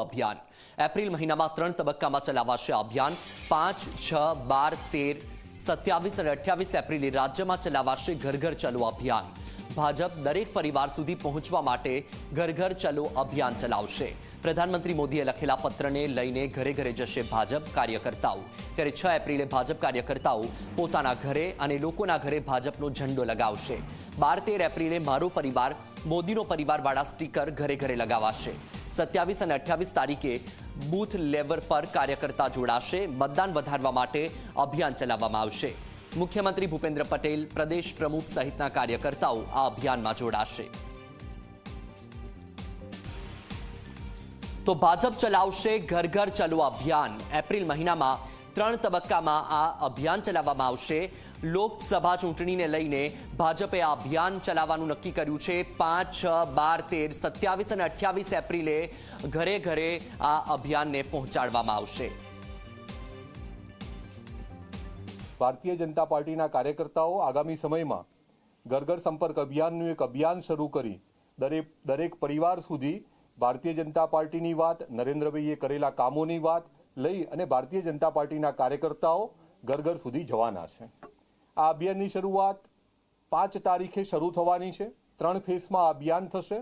અભિયાન. એપ્રિલ મહિનામાં ત્રણ તબક્કામાં ચલાવાશે અભિયાન. પાંચ, છ, બાર, તેર, સત્યાવીસ અને અઠ્યાવીસ એપ્રિલે રાજ્યમાં ચલાવાશે ઘર ઘર ચલો અભિયાન. ભાજપ દરેક પરિવાર સુધી પહોંચવા માટે ઘર ઘર ચલો અભિયાન ચલાવશે. પ્રધાનમંત્રી મોદીએ લખેલા પત્રને લઈને ઘરે ઘરે જશે ભાજપ કાર્યકર્તાઓ. ત્યારે છ એપ્રિલે ભાજપ કાર્યકર્તાઓ પોતાના ઘરે અને લોકોના ઘરે ભાજપનો ઝંડો લગાવશે. બાર, તેર એપ્રિલે મારો પરિવાર, મોદીનો પરિવારવાળા સ્ટીકર ઘરે ઘરે લગાવાશે. સત્યાવીસ અને અઠ્યાવીસ તારીખે બૂથ લેવલ પર કાર્યકર્તા જોડાશે. મતદાન વધારવા માટે અભિયાન ચલાવવામાં આવશે. મુખ્યમંત્રી ભૂપેન્દ્ર પટેલ પ્રદેશ પ્રમુખ સહિતના કાર્યકર્તાઓ આ અભિયાનમાં જોડાશે. તો ભાજપ ચલાવશે ઘર ઘર ચલો અભિયાન. એપ્રિલ મહિનામાં ત્રણ તબક્કામાં આ અભિયાન ચલાવવામાં આવશે. લોકસભા ચૂંટણીને લઈને ભાજપે આ અભિયાન ચલાવવાનું નક્કી કર્યું છે. પાંચ, છ, બાર, તેર, સત્યાવીસ અને અઠ્યાવીસ એપ્રિલે ઘરે ઘરે આ અભિયાનને પહોંચાડવામાં આવશે. ભારતીય જનતા પાર્ટીના કાર્યકર્તાઓ આગામી સમયમાં ઘર સંપર્ક અભિયાનનું એક અભિયાન શરૂ કરી દરેક દરેક પરિવાર સુધી ભારતીય જનતા પાર્ટીની વાત, નરેન્દ્રભાઈએ કરેલા કામોની વાત લઈ અને ભારતીય જનતા પાર્ટીના કાર્યકર્તાઓ ઘર ઘર સુધી જવાના છે. આ અભિયાનની શરૂઆત પાંચ તારીખે શરૂ થવાની છે. ત્રણ ફેઝમાં અભિયાન થશે.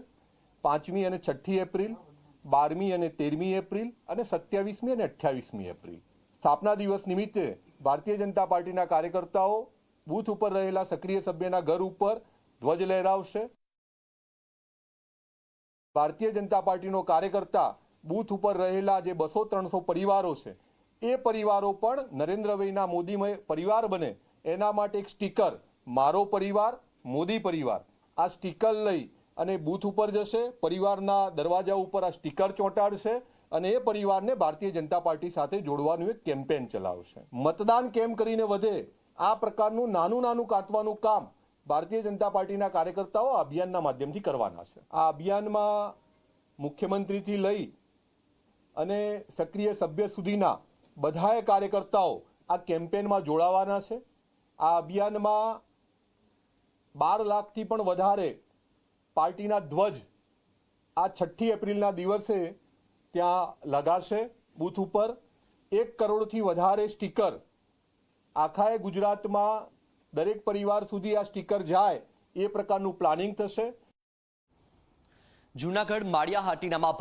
પાંચમી અને છઠ્ઠી એપ્રિલ, બારમી અને તેરમી એપ્રિલ અને સત્યાવીસમી અને અઠ્યાવીસમી એપ્રિલ. સ્થાપના દિવસ નિમિત્તે ભારતીય જનતા પાર્ટીના કાર્યકર્તાઓ બૂથ ઉપર રહેલા સક્રિય સભ્યના ઘર ઉપર ધ્વજ લહેરાવશે. ભારતીય જનતા પાર્ટીનો કાર્યકર્તા બૂથ ઉપર રહેલા જે બસો ત્રણસો પરિવારો છે, એ પરિવારો પણ નરેન્દ્રભાઈના મોદીમય પરિવાર બને. એના માટે એક સ્ટીકર, મારો પરિવાર, મોદી પરિવાર. આ સ્ટીકર લઈ અને બૂથ ઉપર જશે, પરિવારના દરવાજા ઉપર આ સ્ટીકર ચોંટાડશે અને એ પરિવારને ભારતીય જનતા પાર્ટી સાથે જોડવાનું એક કેમ્પેન ચલાવશે. મતદાન કેમ કરીને વધે? આ પ્રકારનું નાનું નાનું કાટવાનું કામ ભારતીય જનતા પાર્ટીના કાર્યકર્તાઓ અભિયાનના માધ્યમથી કરવાના છે. આ અભિયાનમાં મુખ્યમંત્રીથી લઈ અને સક્રિય સભ્ય સુધીના બધાએ કાર્યકર્તાઓ આ કેમ્પેનમાં જોડાવાના છે. આ અભિયાનમાં બાર લાખથી પણ વધારે પાર્ટીના ધ્વજ આ છઠ્ઠી એપ્રિલના દિવસે ત્યાં લગાશે. બૂથ ઉપર એક કરોડથી વધારે સ્ટીકર. આખાએ ગુજરાતમાં દરેક પરિવાર સુધી આ સ્ટીકર જાય એ પ્રકારનું પ્લાનિંગ થશે. જૂનાગઢ માળિયા હાટીનામાં